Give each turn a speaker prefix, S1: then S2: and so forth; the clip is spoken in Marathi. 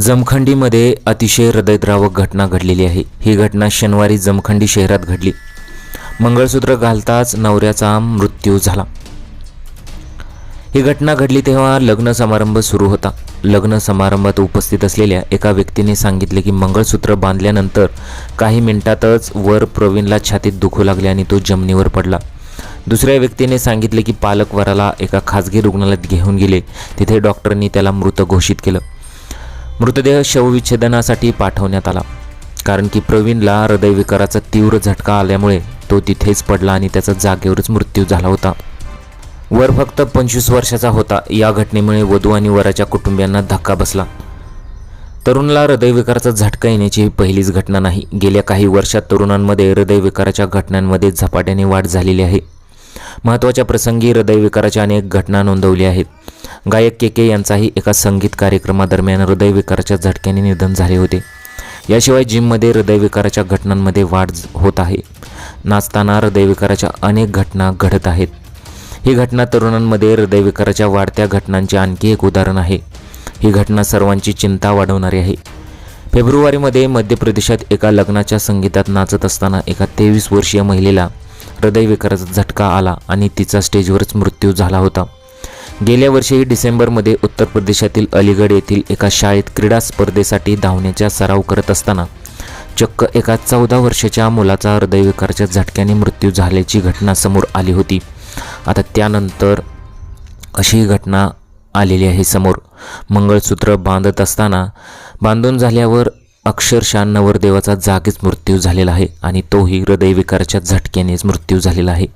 S1: जमखंडीमध्ये अतिशय हृदयद्रावक घटना घडलेली आहे. ही घटना शनिवारी जमखंडी शहरात घडली. मंगळसूत्र घालताच नवऱ्याचा मृत्यू झाला. ही घटना घडली तेव्हा लग्न समारंभ सुरू होता. लग्न समारंभात उपस्थित असलेल्या एका व्यक्तीने सांगितले की मंगळसूत्र बांधल्यानंतर काही मिनिटातच वर प्रवीणला छातीत दुखू लागले आणि तो जमिनीवर पडला. दुसऱ्या व्यक्तीने सांगितले की पालक वराला एका खाजगी रुग्णालयात घेऊन गेले. तिथे डॉक्टरांनी त्याला मृत घोषित केलं. मृतदेह शवविच्छेदनासाठी पाठवण्यात आला. कारण की प्रवीणला हृदयविकाराचा तीव्र झटका आल्यामुळे तो तिथेच पडला आणि त्याचा जागेवरच मृत्यू झाला होता. वर फक्त पंचवीस वर्षाचा होता. या घटनेमुळे वधू आणि वराच्या कुटुंबियांना धक्का बसला. तरुणाला हृदयविकाराचा झटका येण्याची ही पहिलीच घटना नाही. गेल्या काही वर्षात तरुणांमध्ये हृदयविकाराच्या घटनांमध्ये झपाट्याने वाढ झालेली आहे. महत्त्वाच्या प्रसंगी हृदयविकाराच्या अनेक घटना नोंदवल्या आहेत. गायक के के यांचाही एका संगीत कार्यक्रमादरम्यान हृदयविकाराच्या झटक्याने निधन झाले होते. याशिवाय जिममध्ये हृदयविकाराच्या घटनांमध्ये वाढ होत आहे. नाचताना हृदयविकाराच्या अनेक घटना घडत आहेत. ही घटना तरुणांमध्ये हृदयविकाराच्या वाढत्या घटनांचे आणखी एक उदाहरण आहे. ही घटना सर्वांची चिंता वाढवणारी आहे. फेब्रुवारीमध्ये मध्य प्रदेशात एका लग्नाच्या संगीतात नाचत असताना एका तेवीस वर्षीय महिलेला हृदयविकाराचा झटका आला आणि तिचा स्टेजवरच मृत्यू झाला होता. गेल्या वर्षी डिसेंबरमध्ये उत्तर प्रदेशातील अलीगड येथील एका शाळेत क्रीडा स्पर्धेसाठी धावण्याचा सराव करत असताना चक्क एका चौदा वर्षाच्या मुलाचा हृदयविकाराच्या झटक्याने मृत्यू झाल्याची घटना समोर आली होती. आता त्यानंतर अशी घटना आलेली आहे समोर. मंगळसूत्र बांधत असताना बांधून झाल्यावर अक्षरशः नवरदेवाचा जागीच मृत्यू झालेला आहे आणि तोही हृदयविकाराच्या झटक्यानेच मृत्यू झालेला आहे.